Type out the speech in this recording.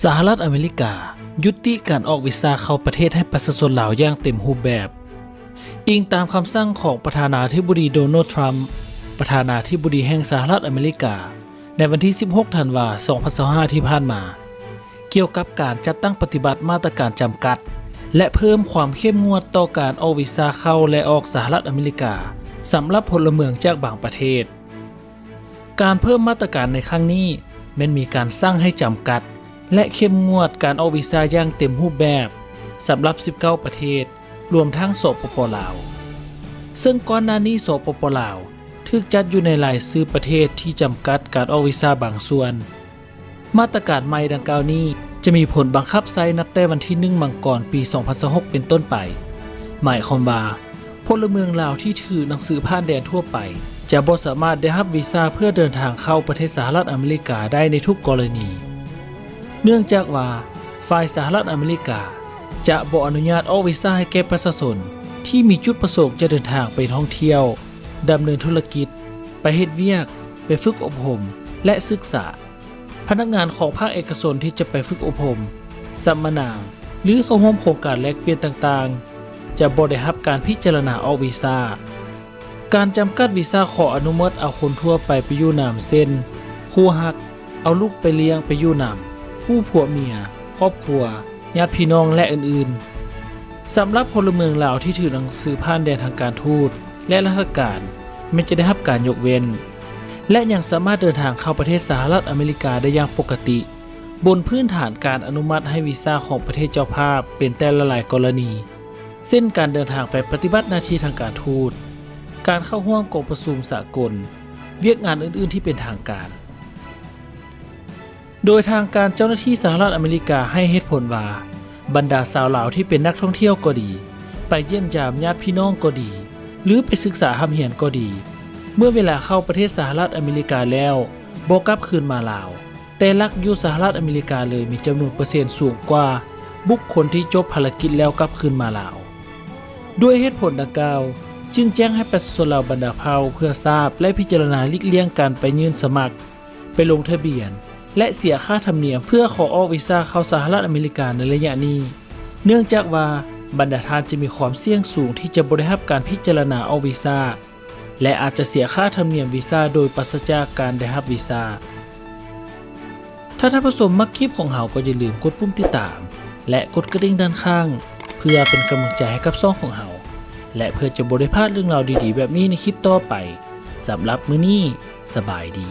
สหรัฐอเมริกา ยุติการออกวีซ่าเข้าประเทศให้ประชาชนลาวอย่างเต็มรูปแบบ อิงตามคำสั่งของประธานาธิบดีโดนัลด์ทรัมป์ประธานาธิบดีแห่งสหรัฐอเมริกา ในวันที่ 16 ธันวาคม 2025 ที่ผ่านมา เกี่ยวกับการจัดตั้งปฏิบัติมาตรการจำกัด และเพิ่มความเข้มงวดต่อการออกวีซ่าเข้าและออกสหรัฐอเมริกาสำหรับพลเมืองจากบางประเทศ การเพิ่มมาตรการในครั้งนี้แมันมีการสร้างให้จำกัด และเข้มงวดการออกวีซ่าอย่างเต็มรูปแบบสำหรับ 19 ประเทศ รวมทั้งสปปลาว ซึ่งก่อนหน้านี้สปปลาวถูกจัดอยู่ในรายซื้อประเทศที่จำกัดการออกวีซ่าบางส่วน มาตรการใหม่ดังกล่าวนี้จะมีผลบังคับใช้นับแต่วันที่ 1 มังกรปี 2026 เป็นต้นไป หมายความว่าพลเมืองลาวที่ถือหนังสือผ่านแดนทั่วไป จะบ่สามารถได้รับวีซ่าเพื่อเดินทางเข้าประเทศสหรัฐอเมริกาได้ในทุกกรณี เนื่องจากว่าฝ่ายสหรัฐอเมริกา จะบ่อนุญาตออกวีซ่าให้แก่ประชาชนที่มีจุดประสงค์จะเดินทางไปท่องเที่ยวดำเนินธุรกิจ ไปเฮ็ดเวียก ไปฝึกอบรมและศึกษา พนักงานของภาคเอกชนที่จะไปฝึกอบรมสัมมนาหรือเข้าร่วมโครงการแลกเปลี่ยนต่างๆ จะบ่ได้รับการพิจารณาออกวีซ่า การจำกัดวีซ่าขออนุมัติเอาคนทั่วไปไปอยู่นามเส้น คู่ฮัก เอาลูกไปเลี้ยงไปอยู่นำ คู่ผัวเมีย ครอบครัว ญาติพี่น้องและอื่นๆสำหรับพลเมืองลาวที่ถือหนังสือผ่านแดนทางการทูตและราชการไม่จะได้รับการยกเว้น และยังสามารถเดินทางเข้าประเทศสหรัฐอเมริกาได้อย่างปกติ บนพื้นฐานการอนุมัติให้วีซ่าของประเทศเจ้าภาพเป็นแต่ละหลายกรณีเส้นการเดินทางไปปฏิบัติหน้าที่ทางการทูต การเข้าร่วมกองประชุมสากล เวียกงานอื่นๆที่เป็นทางการ โดยทางการเจ้าหน้าที่สหรัฐอเมริกาให้เหตุผลว่า บรรดาสาวลาวที่เป็นนักท่องเที่ยวก็ดี ไปเยี่ยมยามญาติพี่น้องก็ดี หรือไปศึกษาหำเหียนก็ดี เมื่อเวลาเข้าประเทศสหรัฐอเมริกาแล้วบกลับคืนมาลาว แต่ลักอยู่สหรัฐอเมริกาเลยมีจำนวนเปอร์เซ็นต์สูงกว่า บุคคลที่จบภารกิจแล้วกลับคืนมาลาว ด้วยเหตุผลดังกล่าวจึงแจ้งให้ประชาชนลาวบรรดาเผ่าเพื่อทราบและพิจารณาลีกเลี่ยงการไปยื่นสมัคร ไปลงทะเบียน และเสียค่าธรรมเนียมเพื่อขอออกวีซ่าเข้าสหรัฐอเมริกาในระยะนี้ เนื่องจากว่าบรรดาทานจะมีความเสี่ยงสูงที่จะบริรับการพิจารณาออกวีซ่าและอาจจะเสียค่าธรรมเนียมวีซ่าโดยปราศจากการได้รับวีซ่าถ้าท่านผู้ชมมักคลิปของเราก็อย่าลืมกดปุ่มติดตาม และกดกระดิ่งด้านข้าง เพื่อเป็นกำลังใจให้กับช่องของเราและเพื่อจะบริพลาดเรื่องราวดีๆ แบบนี้ในคลิปต่อไปสำหรับมื้อนี้สบายดี